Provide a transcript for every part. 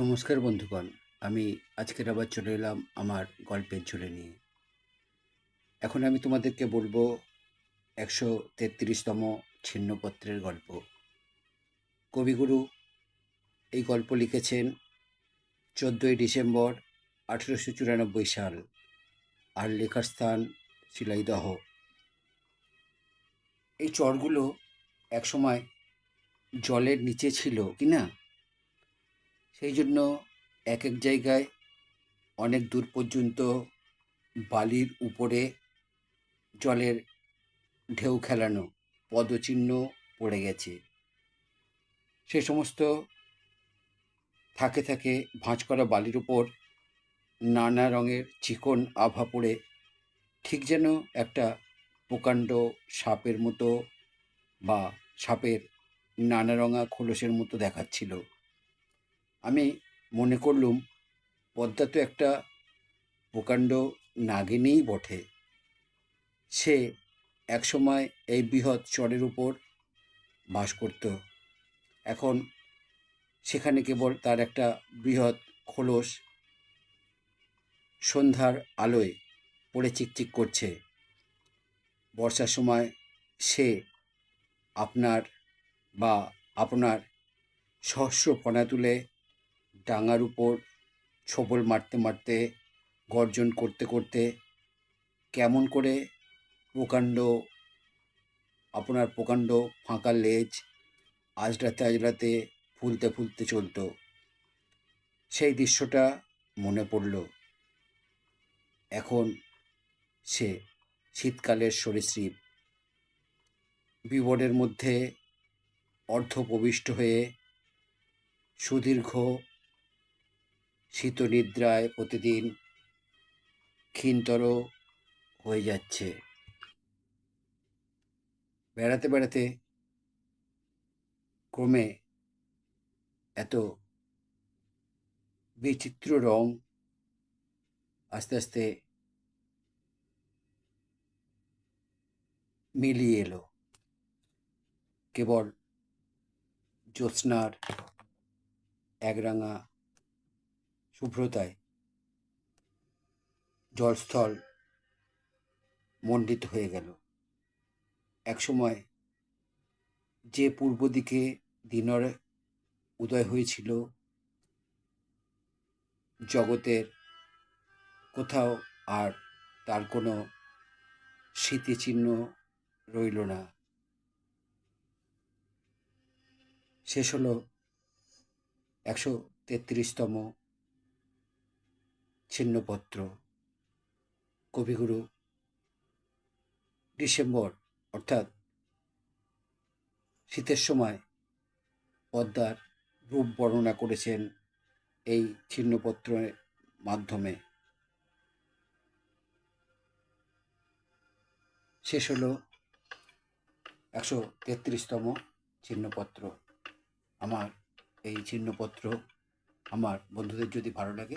নমস্কার বন্ধুগণ, আমি আজকের আবার চলে এলাম আমার গল্পের ঝুলে নিয়ে। এখন আমি তোমাদেরকে বলব একশো তেত্রিশতম ছিন্নপত্রের গল্প। কবিগুরু এই গল্প লিখেছেন চোদ্দোই ডিসেম্বর আঠেরোশো চুরানব্বই সাল, আর লেখার স্থান শিলাইদহ। এই চরগুলো একসময় জলের নিচে ছিল, কি না? সেই জন্য এক এক জায়গায় অনেক দূর পর্যন্ত বালির উপরে জলের ঢেউ খেলানো পদচিহ্ন পড়ে গেছে। সে সমস্ত থাকে থাকে ভাঁজ করা বালির উপর নানা রঙের চিকন আভা পড়ে, ঠিক যেন একটা প্রকাণ্ড সাপের মতো বা সাপের নানা রঙা খোলসের মতো দেখাচ্ছিল। আমি মনে করলুম, পদ্মা তো একটা প্রকাণ্ড নাগিনীই বটে। সে একসময় এই বৃহৎ চরের উপর বাস করত। এখন সেখানে কেবল তার একটা বৃহৎ খোলস সন্ধ্যার আলোয় পড়ে চিকচিক করছে। বর্ষার সময় সে আপনার বা আপনার সহস্র ফনা তুলে ডাঙার উপর ছোবল মারতে মারতে, গর্জন করতে করতে কেমন করে প্রকাণ্ড, আপনার প্রকাণ্ড ফাঁকা লেজ আজরাতে আজরাতে ফুলতে ফুলতে চলতো। সেই দৃশ্যটা মনে পড়ল। এখন সে শীতকালের সরীসৃপ। বিবরের মধ্যে অর্ধপ্রবিষ্ট হয়ে সুদীর্ঘ শীতনিদ্রায় প্রতিদিন ক্ষীণতর হয়ে যাচ্ছে। বেড়াতে বেড়াতে ক্রমে এত বিচিত্র রং আস্তে আস্তে মিলিয়ে এলো। কেবল জ্যোৎস্নার একরাঙা শুভ্রতায় জলস্থল মণ্ডিত হয়ে গেল। একসময় যে পূর্ব দিকে দিনের উদয় হয়েছিল, জগতের কোথাও আর তার কোনো স্মৃতিচিহ্ন রইল না। শেষ হলো একশো তেত্রিশতম ছিন্নপত্র। কবিগুরু ডিসেম্বর, অর্থাৎ শীতের সময় পদ্মার রূপ বর্ণনা করেছেন এই ছিন্নপত্রের মাধ্যমে। শেষ হলো একশো তেত্রিশতম ছিন্নপত্র। আমার এই ছিন্নপত্র আমার বন্ধুদের যদি ভালো লাগে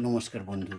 নমস্কার বন্ধু।